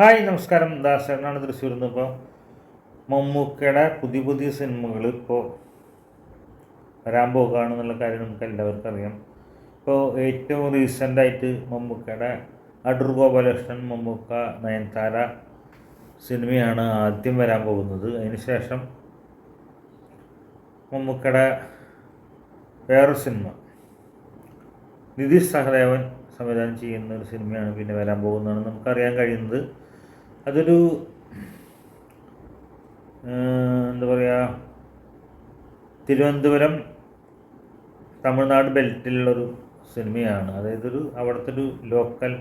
Hi നമസ്കാരം. ദാസനാണ് തൃശ്ശൂരിൽ നിന്ന് ഇപ്പോൾ മമ്മൂക്കയുടെ പുതിയ പുതിയ സിനിമകൾ ഇപ്പോൾ വരാൻ പോകുകയാണെന്നുള്ള കാര്യം നമുക്ക് എല്ലാവർക്കും അറിയാം. ഇപ്പോൾ ഏറ്റവും റീസെന്റായിട്ട് മമ്മൂക്കയുടെ അടൂർ ഗോപാലകൃഷ്ണൻ മമ്മൂക്ക നയൻതാര സിനിമയാണ് ആദ്യം വരാൻ പോകുന്നത്. അതിനുശേഷം മമ്മൂക്കയുടെ വേറൊരു സിനിമ നിതീഷ് സഹദേവൻ സംവിധാനം ചെയ്യുന്ന ഒരു സിനിമയാണ് പിന്നെ വരാൻ പോകുന്നതെന്ന് നമുക്കറിയാൻ കഴിയുന്നത്. അതൊരു എന്താ പറയുക തിരുവനന്തപുരം തമിഴ്നാട് ബെൽറ്റിലുള്ളൊരു സിനിമയാണ്. അതായത് ഒരു അവിടുത്തെ ഒരു ലോക്കൽ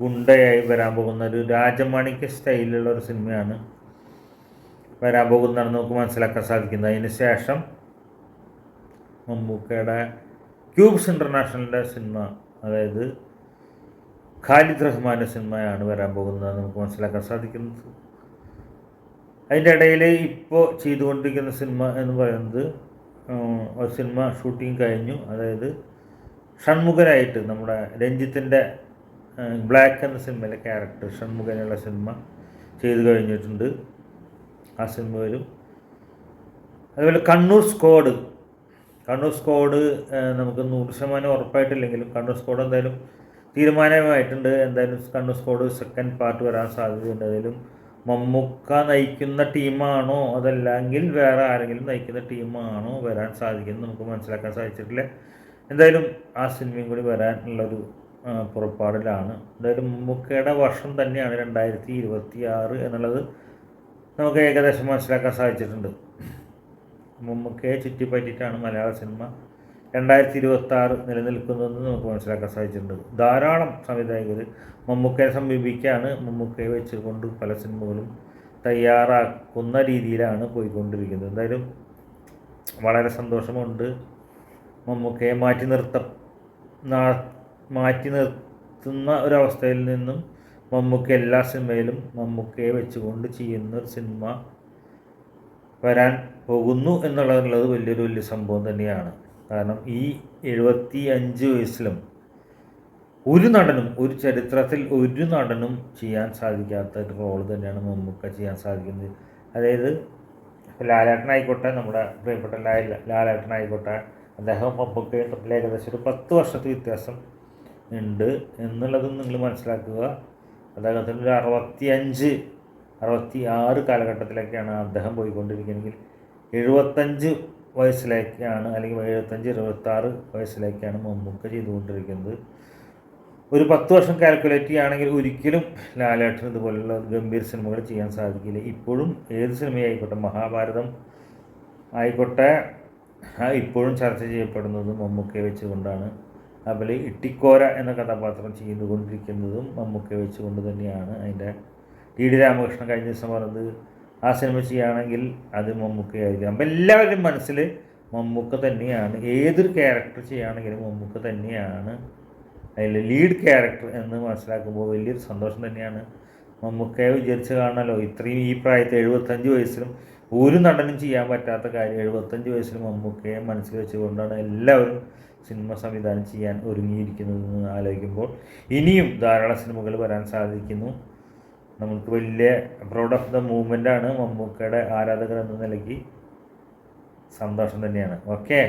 ഗുണ്ടയായി വരാൻ പോകുന്ന ഒരു രാജമാണിക്യ സ്റ്റൈലിലുള്ള ഒരു സിനിമയാണ് വരാൻ പോകുന്നതെന്ന് നമുക്ക് മനസ്സിലാക്കാൻ സാധിക്കുന്നത് അതിന് ശേഷം മമ്മൂക്കയുടെ ക്യൂബ്സ് ഇന്റർനാഷണലിന്റെ സിനിമ അതായത് ഖാലിദ് റഹ്മാന്റെ സിനിമയാണ് വരാൻ പോകുന്നത് നമുക്ക് മനസ്സിലാക്കാൻ സാധിക്കുന്നത്. അതിന്റെ ഇടയിൽ ഇപ്പോൾ ചെയ്തുകൊണ്ടിരിക്കുന്ന സിനിമ എന്ന് പറയുന്നത് ഒരു സിനിമ ഷൂട്ടിംഗ് കഴിഞ്ഞു. അതായത് ഷൺമുഖനായിട്ട് നമ്മുടെ രഞ്ജിത്തിന്റെ ബ്ലാക്ക് എന്ന സിനിമയിലെ ക്യാരക്ടർ ഷൺമുഖനുള്ള സിനിമ ചെയ്തു കഴിഞ്ഞിട്ടുണ്ട്. ആ സിനിമ വരും. അതുപോലെ കണ്ണൂർ സ്ക്വാഡ്. കണ്ണൂർ സ്ക്വാഡ് നമുക്ക് നൂറ് ശതമാനം ഉറപ്പായിട്ടില്ലെങ്കിലും കണ്ണൂർ സ്ക്വാഡ് എന്തായാലും തീരുമാനമായിട്ടുണ്ട്. എന്തായാലും കണ്ണൂർ സ്കോഡ് സെക്കൻഡ് പാർട്ട് വരാൻ സാധ്യതയുണ്ട്. അതിലും മമ്മൂക്ക നയിക്കുന്ന ടീമാണോ അതല്ലെങ്കിൽ വേറെ ആരെങ്കിലും നയിക്കുന്ന ടീമാണോ വരാൻ സാധിക്കുന്നത് നമുക്ക് മനസ്സിലാക്കാൻ സാധിച്ചിട്ടില്ല. എന്തായാലും ആ സിനിമയും കൂടി വരാനുള്ളൊരു പുറപ്പാടിലാണ്. എന്തായാലും മമ്മൂക്കയുടെ വർഷം തന്നെയാണ് രണ്ടായിരത്തി ഇരുപത്തി ആറ് എന്നുള്ളത് നമുക്ക് ഏകദേശം മനസ്സിലാക്കാൻ സാധിച്ചിട്ടുണ്ട്. മമ്മൂക്കയെ ചുറ്റിപ്പറ്റിയിട്ടാണ് മലയാള സിനിമ രണ്ടായിരത്തി ഇരുപത്തി ആറ് നിലനിൽക്കുന്നതെന്ന് നമുക്ക് മനസ്സിലാക്കാൻ സാധിച്ചിട്ടുണ്ട്. ധാരാളം സംവിധായകർ മമ്മൂക്കയെ സമീപിക്കുകയാണ് മമ്മൂക്കയെ വെച്ചുകൊണ്ട് പല സിനിമകളും തയ്യാറാക്കുന്ന രീതിയിലാണ് പോയിക്കൊണ്ടിരിക്കുന്നത്. എന്തായാലും വളരെ സന്തോഷമുണ്ട്. മമ്മൂക്കയെ മാറ്റി നിർത്ത മാറ്റി നിർത്തുന്ന ഒരവസ്ഥയിൽ നിന്നും മമ്മൂക്ക എല്ലാ സിനിമയിലും മമ്മൂക്കയെ വെച്ചുകൊണ്ട് ചെയ്യുന്ന ഒരു സിനിമ വരാൻ പോകുന്നു എന്നുള്ളത് വലിയൊരു വലിയ സംഭവം തന്നെയാണ്. കാരണം ഈ എഴുപത്തി അഞ്ച് വയസ്സിലും ഒരു നടനും ഒരു ചരിത്രത്തിൽ ഒരു നടനും ചെയ്യാൻ സാധിക്കാത്ത ഒരു റോൾ തന്നെയാണ് മമ്മൂക്ക ചെയ്യാൻ സാധിക്കുന്നത്. അതായത് ലാലേട്ടനായിക്കോട്ടെ നമ്മുടെ പ്രിയപ്പെട്ട ലാലേട്ടനായിക്കോട്ടെ അദ്ദേഹം മമ്മൂക്കയും തമ്മിൽ ഏകദേശം ഒരു പത്ത് വർഷത്തെ വ്യത്യാസം ഉണ്ട് എന്നുള്ളതും നിങ്ങൾ മനസ്സിലാക്കുക. അദ്ദേഹത്തിന് ഒരു അറുപത്തി അഞ്ച് അറുപത്തി ആറ് കാലഘട്ടത്തിലൊക്കെയാണ് അദ്ദേഹം പോയിക്കൊണ്ടിരിക്കുന്നതെങ്കിൽ എഴുപത്തഞ്ച് വയസ്സിലേക്കാണ് അല്ലെങ്കിൽ എഴുപത്തഞ്ച് ഇരുപത്താറ് വയസ്സിലേക്കാണ് മമ്മൂക്ക ചെയ്തുകൊണ്ടിരിക്കുന്നത്. ഒരു പത്ത് വർഷം കാൽക്കുലേറ്റ് ചെയ്യുകയാണെങ്കിൽ ഒരിക്കലും ലാലേട്ടൻ ഇതുപോലുള്ള ഗംഭീര സിനിമകൾ ചെയ്യാൻ സാധിക്കില്ല. ഇപ്പോഴും ഏത് സിനിമയായിക്കോട്ടെ മഹാഭാരതം ആയിക്കോട്ടെ ഇപ്പോഴും ചർച്ച ചെയ്യപ്പെടുന്നത് മമ്മൂക്കയെ വെച്ചുകൊണ്ടാണ്. അതുപോലെ ഇട്ടിക്കോര എന്ന കഥാപാത്രം ചെയ്തുകൊണ്ടിരിക്കുന്നതും മമ്മൂക്കയെ വെച്ചുകൊണ്ട് തന്നെയാണ്. അതിന്റെ ടി ഡി രാമകൃഷ്ണൻ കഴിഞ്ഞ ദിവസം പറഞ്ഞത് ആ സിനിമ ചെയ്യുകയാണെങ്കിൽ അത് മമ്മൂക്കയായിരിക്കും അപ്പം എല്ലാവരുടെയും മനസ്സിൽ മമ്മൂക്ക തന്നെയാണ്. ഏതൊരു ക്യാരക്ടർ ചെയ്യുകയാണെങ്കിലും മമ്മൂക്ക തന്നെയാണ് അതിൽ ലീഡ് ക്യാരക്ടർ എന്ന് മനസ്സിലാക്കുമ്പോൾ വലിയൊരു സന്തോഷം തന്നെയാണ്. മമ്മൂക്കയെ വിചാരിച്ച് കാണാലോ ഇത്രയും ഈ പ്രായത്തിൽ എഴുപത്തഞ്ച് വയസ്സിലും ഒരു നടനും ചെയ്യാൻ പറ്റാത്ത കാര്യം എഴുപത്തഞ്ച് വയസ്സിലും മമ്മൂക്കയെ മനസ്സിൽ വെച്ചുകൊണ്ടാണ് എല്ലാവരും സിനിമ സംവിധാനം ചെയ്യാൻ ഒരുങ്ങിയിരിക്കുന്നതെന്ന് ആലോചിക്കുമ്പോൾ ഇനിയും ധാരാളം സിനിമകൾ വരാൻ സാധിക്കുന്നു. നമുക്ക് വലിയ പ്രൗഡ് ഓഫ് ദ മൂവ്മെന്റ് ആണ് മമ്മൂക്കയുടെ ആരാധകർ എന്ന നിലയ്ക്ക് സന്തോഷം തന്നെയാണ്. ഓക്കെ